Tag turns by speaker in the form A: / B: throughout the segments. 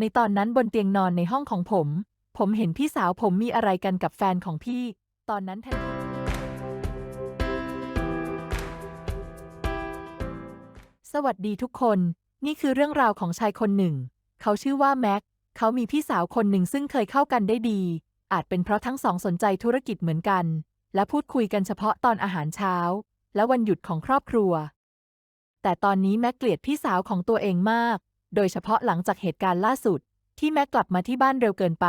A: ในตอนนั้นบนเตียงนอนในห้องของผม ผมเห็นพี่สาวผมมีอะไรกันกับแฟนของพี่ ตอนนั้นทันสวัสดีทุกคน นี่คือเรื่องราวของชายคนหนึ่ง เขาชื่อว่าแม็ก เขามีพี่สาวคนหนึ่งซึ่งเคยเข้ากันได้ดี อาจเป็นเพราะทั้งสองสนใจธุรกิจเหมือนกัน และพูดคุยกันเฉพาะตอนอาหารเช้า และวันหยุดของครอบครัว แต่ตอนนี้แม็กเกลียดพี่สาวของตัวเองมาก โดยเฉพาะหลังจากเหตุการณ์ล่าสุด ที่แม็กกลับมาที่บ้านเร็วเกินไป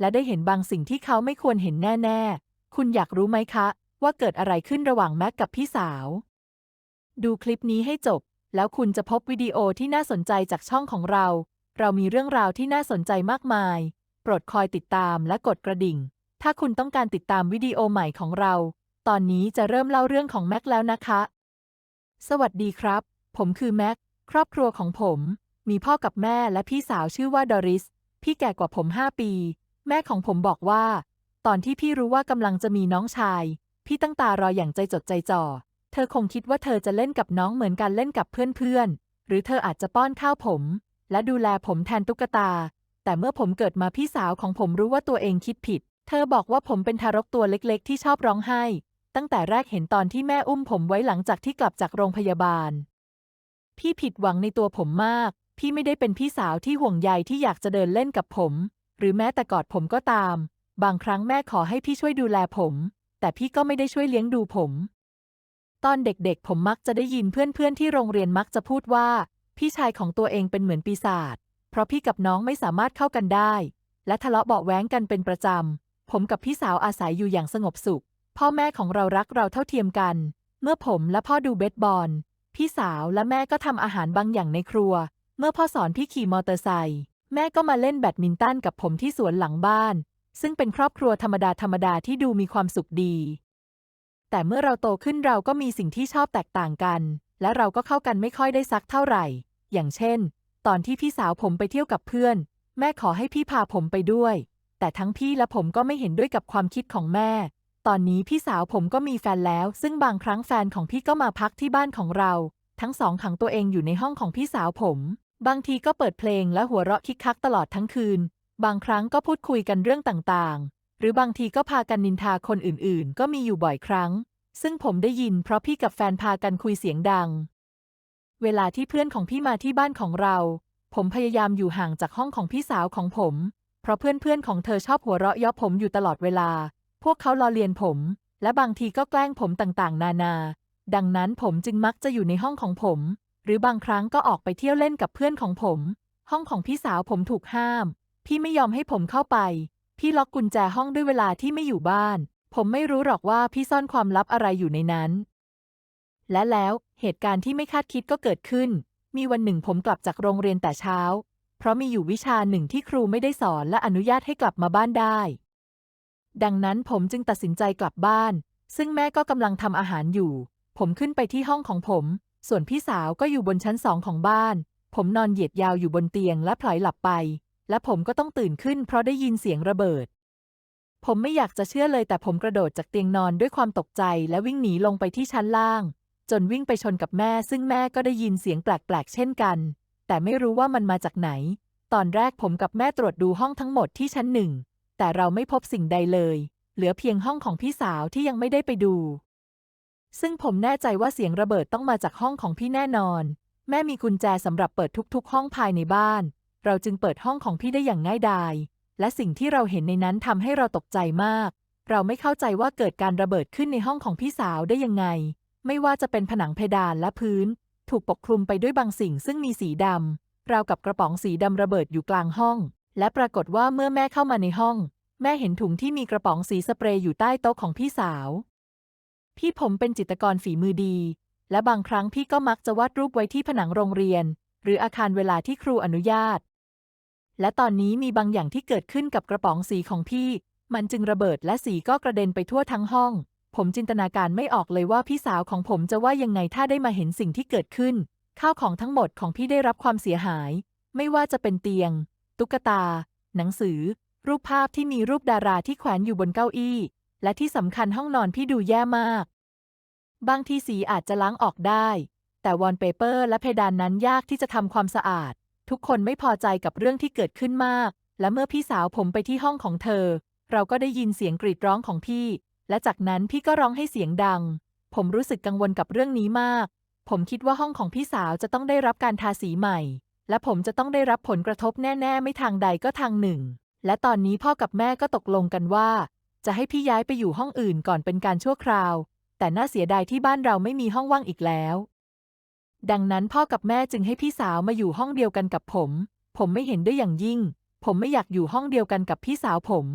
A: และได้เห็นบางสิ่งที่เขาไม่ควรเห็นแน่ ๆ คุณอยากรู้ไหมคะ ว่าเกิดอะไรขึ้นระหว่างแม็กกับพี่สาว ดูคลิปนี้ให้จบ แล้วคุณจะพบวิดีโอที่น่าสนใจจากช่องของเรา เรามีเรื่องราวที่น่าสนใจมากมาย โปรดคอยติดตามและกดกระดิ่ง ถ้าคุณต้องการติดตามวิดีโอใหม่ของเรา ตอนนี้จะเริ่มเล่าเรื่องของแม็กแล้วนะคะ สวัสดีครับ ผมคือแม็ก ครอบครัวของผม มีพ่อกับแม่และพี่สาวชื่อว่าดอริส พี่แก่กว่าผม5ปี แม่ของผมบอกว่า ตอนที่พี่รู้ว่ากำลังจะมีน้องชาย พี่ตั้งตารออย่างใจจดใจจ่อ เธอคงคิดว่าเธอจะเล่นกับน้องเหมือนกันเล่นกับเพื่อนๆ หรือเธออาจจะป้อนข้าวผม และดูแลผมแทนตุ๊กตา แต่เมื่อผมเกิดมาพี่สาวของผมรู้ว่าตัวเองคิดผิด เธอบอกว่าผมเป็นทารกตัวเล็กๆ ที่ชอบร้องไห้ ตั้งแต่แรกเห็นตอนที่แม่อุ้มผมไว้หลังจากที่กลับจากโรงพยาบาล พี่ผิดหวังในตัวผมมาก พี่ไม่ได้เป็นพี่สาวที่ห่วงใยที่อยากจะเดินเล่นกับผม หรือแม้แต่กอดผมก็ตาม บางครั้งแม่ขอให้พี่ช่วยดูแลผม แต่พี่ก็ไม่ได้ช่วยเลี้ยงดูผม ตอนเด็กๆ ผมมักจะได้ยินเพื่อนๆที่โรงเรียนมักจะพูดว่า พี่ชายของตัวเองเป็นเหมือนปีศาจเพราะพี่กับน้องไม่สามารถเข้ากันได้ และทะเลาะเบาะแว้งกันเป็นประจำผมกับพี่สาวอาศัยอยู่อย่างสงบสุข พ่อแม่ของเรารักเราเท่าเทียมกัน เมื่อผมและพ่อดูเบสบอลพี่สาวและแม่ก็ทำอาหารบางอย่างในครัว เมื่อพ่อสอนพี่ขี่มอเตอร์ไซค์แม่ก็มาเล่นแบดมินตันกับผมที่สวนหลังบ้าน ซึ่งเป็นครอบครัวธรรมดาธรรมดาที่ดูมีความสุขดี แต่เมื่อเราโตขึ้นเราก็มีสิ่งที่ชอบแตกต่างกัน และเราก็เข้ากันไม่ค่อยได้สักเท่าไหร่ อย่างเช่น ตอนที่พี่สาวผมไปเที่ยวกับเพื่อน แม่ขอให้พี่พาผมไปด้วย แต่ทั้งพี่และผมก็ไม่เห็นด้วยกับความคิดของแม่ ตอนนี้พี่สาวผมก็มีแฟนแล้ว ซึ่งบางครั้งแฟนของพี่ก็มาพักที่บ้านของเรา ทั้งสองขังตัวเองอยู่ในห้องของพี่สาวผม บางทีก็เปิดเพลงและหัวเราะคิกคักตลอดทั้งคืน บางครั้งก็พูดคุยกันเรื่องต่างๆ หรือบางทีก็พากันนินทาคนอื่นๆ ก็มีอยู่บ่อยครั้ง ซึ่งผมได้ยินเพราะพี่กับแฟนพากันคุยเสียงดัง เวลาที่เพื่อนของพี่มาที่บ้านของเรา ผมพยายามอยู่ห่างจากห้องของพี่สาวของผม เพราะเพื่อนๆของเธอชอบหัวเราะเยาะผมอยู่ตลอดเวลา พวกเขาล้อเลียนผม และบางทีก็แกล้งผมต่างๆ นานา ดังนั้นผมจึงมักจะอยู่ในห้องของผม หรือบางครั้งก็ออกไปเที่ยวเล่นกับเพื่อนของผม ห้องของพี่สาวผมถูกห้าม พี่ไม่ยอมให้ผมเข้าไป พี่ล็อกกุญแจห้องด้วยเวลาที่ไม่อยู่บ้าน ผมไม่รู้หรอกว่าพี่ซ่อนความลับอะไรอยู่ในนั้น และแล้วเหตุการณ์ที่ไม่คาดคิดก็เกิดขึ้น มีวันหนึ่งผมกลับจากโรงเรียนแต่เช้า เพราะมีอยู่วิชาหนึ่งที่ครูไม่ได้สอนและอนุญาตให้กลับมาบ้านได้ ดังนั้นผมจึงตัดสินใจกลับบ้าน ซึ่งแม่ก็กำลังทำอาหารอยู่ ผมขึ้นไปที่ห้องของผม ส่วนพี่สาวก็อยู่บนชั้นสองของบ้าน ผมนอนเหยียดยาวอยู่บนเตียงและพลอยหลับไป และผมก็ต้องตื่นขึ้นเพราะได้ยินเสียงระเบิด ผมไม่อยากจะเชื่อเลยแต่ผมกระโดดจากเตียงนอนด้วยความตกใจและวิ่งหนีลงไปที่ชั้นล่าง จนวิ่งไปชนกับแม่ ซึ่งแม่ก็ได้ยินเสียงแปลกๆ เช่นกัน แต่ไม่รู้ว่ามันมาจากไหน ตอนแรกผมกับแม่ตรวจดูห้องทั้งหมดที่ชั้นหนึ่ง แต่เราไม่พบสิ่งใดเลย เหลือเพียงห้องของพี่สาวที่ยังไม่ได้ไปดู ซึ่งผมแน่ใจว่าเสียงระเบิดต้องมาจากห้องของพี่แน่นอน แม่มีกุญแจสำหรับเปิดทุกๆ ห้องภายในบ้าน เราจึงเปิดห้องของพี่ได้อย่างง่ายดาย และสิ่งที่เราเห็นในนั้นทำให้เราตกใจมาก เราไม่เข้าใจว่าเกิดการระเบิดขึ้นในห้องของพี่สาวได้ยังไง ไม่ว่าจะเป็นผนังเพดานและพื้น ถูกปกคลุมไปด้วยบางสิ่งซึ่งมีสีดำราวกับกระป๋องสีดำระเบิดอยู่กลางห้อง และปรากฏว่าเมื่อแม่เข้ามาในห้อง แม่เห็นถุงที่มีกระป๋องสีสเปรย์อยู่ใต้โต๊ะของพี่สาว พี่ผมเป็นจิตรกรฝีมือดี และบางครั้งพี่ก็มักจะวาดรูปไว้ที่ผนังโรงเรียน หรืออาคารเวลาที่ครูอนุญาต และตอนนี้มีบางอย่างที่เกิดขึ้นกับกระป๋องสีของพี่ มันจึงระเบิดและสีก็กระเด็นไปทั่วทั้งห้อง ผมจินตนาการไม่ออกเลยว่าพี่สาวของผมจะว่ายังไงถ้าได้มาเห็นสิ่งที่เกิดขึ้น ข้าวของทั้งหมดของพี่ได้รับความเสียหาย ไม่ว่าจะเป็นเตียง ตุ๊กตา หนังสือ รูปภาพที่มีรูปดาราที่แขวนอยู่บนเก้าอี้ และที่สำคัญห้องนอนพี่ดูแย่มาก บางทีสีอาจจะล้างออกได้ แต่วอลเปเปอร์และเพดานนั้นยากที่จะทำความสะอาด ทุกคนไม่พอใจกับเรื่องที่เกิดขึ้นมาก และเมื่อพี่สาวผมไปที่ห้องของเธอ เราก็ได้ยินเสียงกรีดร้องของพี่ และจากนั้นพี่ก็ร้องให้เสียงดัง ผมรู้สึกกังวลกับเรื่องนี้มาก ผมคิดว่าห้องของพี่สาวจะต้องได้รับการทาสีใหม่ และผมจะต้องได้รับผลกระทบแน่ ๆ ไม่ทางใดก็ทางหนึ่งและตอนนี้พ่อกับแม่ก็ตกลงกันว่า จะให้พี่ย้ายไปอยู่ห้องอื่นก่อนเป็นการชั่วคราว แต่น่าเสียดายที่บ้านเราไม่มีห้องว่างอีกแล้ว ดังนั้นพ่อกับแม่จึงให้พี่สาวมาอยู่ห้องเดียวกันกับผม ผมไม่เห็นด้วยอย่างยิ่ง ผมไม่อยากอยู่ห้องเดียวกันกับพี่สาวผม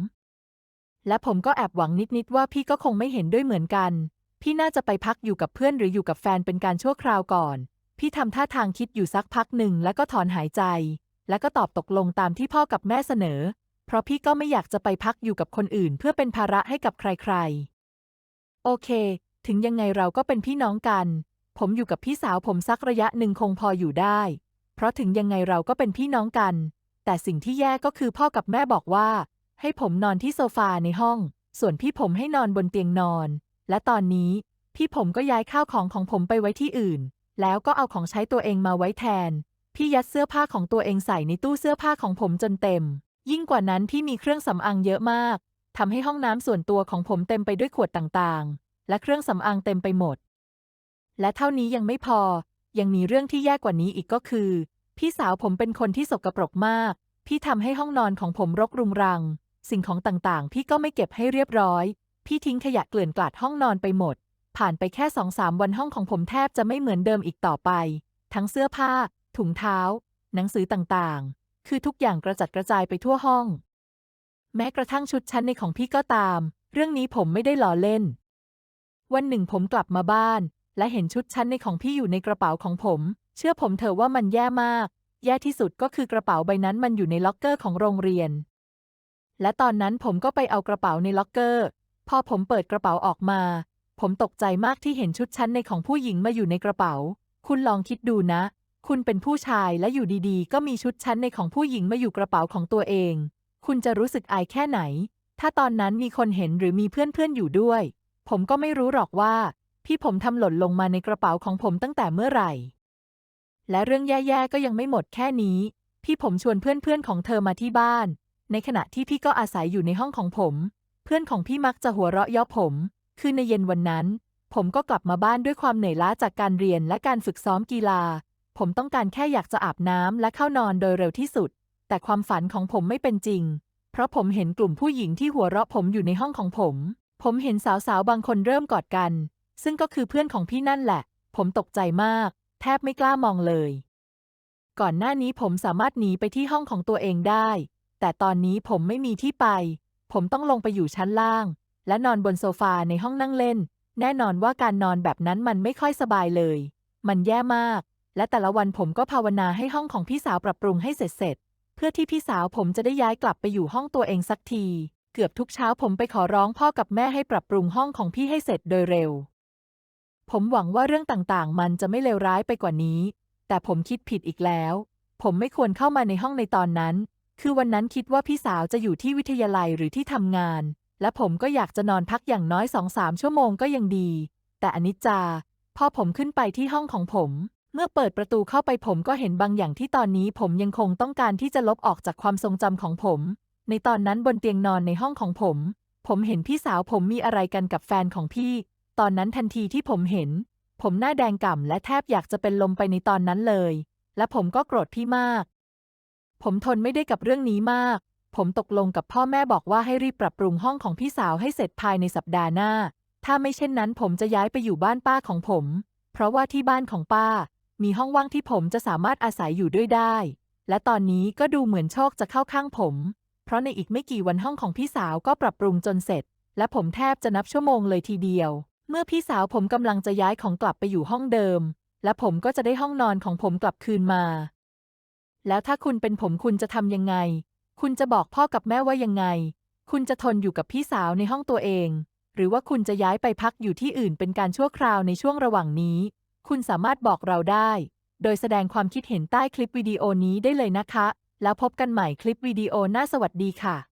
A: และผมก็แอบหวังนิดๆว่าพี่ก็คงไม่เห็นด้วยเหมือนกัน พี่น่าจะไปพักอยู่กับเพื่อนหรืออยู่กับแฟนเป็นการชั่วคราวก่อน พี่ทำท่าทางคิดอยู่สักพักหนึ่งแล้วก็ถอนหายใจ แล้วก็ตอบตกลงตามที่พ่อกับแม่เสนอ เพราะพี่ก็ไม่อยากจะไปพักอยู่กับคนอื่น เพื่อเป็นภาระให้กับใครๆ โอเค ถึงยังไงเราก็เป็นพี่น้องกัน ผมอยู่กับพี่สาวผมสักระยะหนึ่งคงพออยู่ได้ เพราะถึงยังไงเราก็เป็นพี่น้องกัน แต่สิ่งที่แย่ก็คือพ่อกับแม่บอกว่า ให้ผมนอนที่โซฟาในห้อง ส่วนพี่ผมให้นอนบนเตียงนอน และตอนนี้ พี่ผมก็ย้ายข้าวของของผมไปไว้ที่อื่น แล้วก็เอาของใช้ตัวเองมาไว้แทน พี่ยัดเสื้อผ้าของตัวเองใส่ในตู้เสื้อผ้าของผมจนเต็ม ยิ่งกว่านั้นพี่มีเครื่องสำอางเยอะมากทำให้ห้องน้ำส่วนตัวของผมเต็มไปด้วยขวดต่างๆ และเครื่องสำอางเต็มไปหมด และเท่านี้ยังไม่พอ ยังมีเรื่องที่แย่กว่านี้อีกก็คือ พี่สาวผมเป็นคนที่สกปรกมาก พี่ทำให้ห้องนอนของผมรกรุงรัง สิ่งของต่างๆ พี่ก็ไม่เก็บให้เรียบร้อย พี่ทิ้งขยะเกลื่อนกลาดห้องนอนไปหมด ผ่านไปแค่สองสามวันห้องของผมแทบจะไม่เหมือนเดิมอีกต่อไป ทั้งเสื้อผ้า ถุงเท้า หนังสือต่างๆ คือทุกอย่างกระจัดกระจายไปทั่วห้อง แม้กระทั่งชุดชั้นในของพี่ก็ตาม เรื่องนี้ผมไม่ได้ล้อเล่น วันหนึ่งผมกลับมาบ้าน และเห็นชุดชั้นในของพี่อยู่ในกระเป๋าของผม เชื่อผมเถอะว่ามันแย่มาก แย่ที่สุดก็คือกระเป๋าใบนั้นมันอยู่ในล็อกเกอร์ของโรงเรียน และตอนนั้นผมก็ไปเอากระเป๋าในล็อกเกอร์ พอผมเปิดกระเป๋าออกมา ผมตกใจมากที่เห็นชุดชั้นในของผู้หญิงมาอยู่ในกระเป๋า คุณลองคิดดูนะ คุณเป็นผู้ชายและอยู่ดีๆ ก็มีชุดชั้นในของผู้หญิงมาอยู่กระเป๋าของตัวเอง คุณจะรู้สึกอายแค่ไหน ถ้าตอนนั้นมีคนเห็นหรือมีเพื่อนๆอยู่ด้วย ผมก็ไม่รู้หรอกว่า พี่ผมทำหล่นลงมาในกระเป๋าของผมตั้งแต่เมื่อไหร่ และเรื่องแย่ๆก็ยังไม่หมดแค่นี้ พี่ผมชวนเพื่อนๆของเธอมาที่บ้าน ในขณะที่พี่ก็อาศัยอยู่ในห้องของผม เพื่อนของพี่มักจะหัวเราะเย่อผม คือในเย็นวันนั้น ผมก็กลับมาบ้านด้วยความเหนื่อยล้าจากการเรียนและการฝึกซ้อมกีฬา ผมต้องการแค่อยากจะอาบน้ำและเข้านอนโดยเร็วที่สุด แต่ความฝันของผมไม่เป็นจริง เพราะผมเห็นกลุ่มผู้หญิงที่หัวเราะผมอยู่ในห้องของผม ผมเห็นสาวๆ บางคนเริ่มกอดกัน ซึ่งก็คือเพื่อนของพี่นั่นแหละ ผมตกใจมาก แทบไม่กล้ามองเลย ก่อนหน้านี้ผมสามารถหนีไปที่ห้องของตัวเองได้ แต่ตอนนี้ผมไม่มีที่ไป ผมต้องลงไปอยู่ชั้นล่าง และนอนบนโซฟาในห้องนั่งเล่น แน่นอนว่าการนอนแบบนั้นมันไม่ค่อยสบายเลย มันแย่มาก และแต่ละวันผมก็ภาวนาให้ห้องของพี่สาวปรับปรุงให้เสร็จเสร็จ เพื่อที่พี่สาวผมจะได้ย้ายกลับไปอยู่ห้องตัวเองสักที เกือบทุกเช้าผมไปขอร้องพ่อกับแม่ให้ปรับปรุงห้องของพี่ให้เสร็จโดยเร็ว ผมหวังว่าเรื่องต่างๆ มันจะไม่เลวร้ายไปกว่านี้ แต่ผมคิดผิดอีกแล้ว ผมไม่ควรเข้ามาในห้องในตอนนั้น คือวันนั้นคิดว่าพี่สาวจะอยู่ที่วิทยาลัยหรือที่ทำงาน และผมก็อยากจะนอนพักอย่างน้อยสองสามชั่วโมงก็ยังดี แต่อนิจจาพอผมขึ้นไปที่ห้องของผม เมื่อเปิดประตูเข้าไปผมก็เห็นบางอย่างที่ตอนนี้ผมยังคงต้องการที่จะลบออกจากความทรงจำของผม ในตอนนั้นบนเตียงนอนในห้องของผม ผมเห็นพี่สาวผมมีอะไรกันกับแฟนของพี่ ตอนนั้นทันทีที่ผมเห็น ผมหน้าแดงก่ำและแทบอยากจะเป็นลมไปในตอนนั้นเลย และผมก็โกรธพี่มาก ผมทนไม่ได้กับเรื่องนี้มาก ผมตกลงกับพ่อแม่บอกว่าให้รีบปรับปรุงห้องของพี่สาวให้เสร็จภายในสัปดาห์หน้า ถ้าไม่เช่นนั้นผมจะย้ายไปอยู่บ้านป้าของผม เพราะว่าที่บ้านของป้า มีห้องว่างที่ผมจะสามารถอาศัยอยู่ด้วยได้ และตอนนี้ก็ดูเหมือนโชคจะเข้าข้างผม เพราะในอีกไม่กี่วันห้องของพี่สาวก็ปรับปรุงจนเสร็จ และผมแทบจะนับชั่วโมงเลยทีเดียว เมื่อพี่สาวผมกำลังจะย้ายของกลับไปอยู่ห้องเดิม และผมก็จะได้ห้องนอนของผมกลับคืนมา แล้วถ้าคุณเป็นผมคุณจะทำยังไง คุณจะบอกพ่อกับแม่ว่ายังไง คุณจะทนอยู่กับพี่สาวในห้องตัวเอง หรือว่าคุณจะย้ายไปพักอยู่ที่อื่นเป็นการชั่วคราวในช่วงระหว่างนี้ คุณสามารถบอกเราได้ โดยแสดงความคิดเห็นใต้คลิปวิดีโอนี้ได้เลยนะคะ แล้วพบกันใหม่คลิปวิดีโอหน้าสวัสดีค่ะ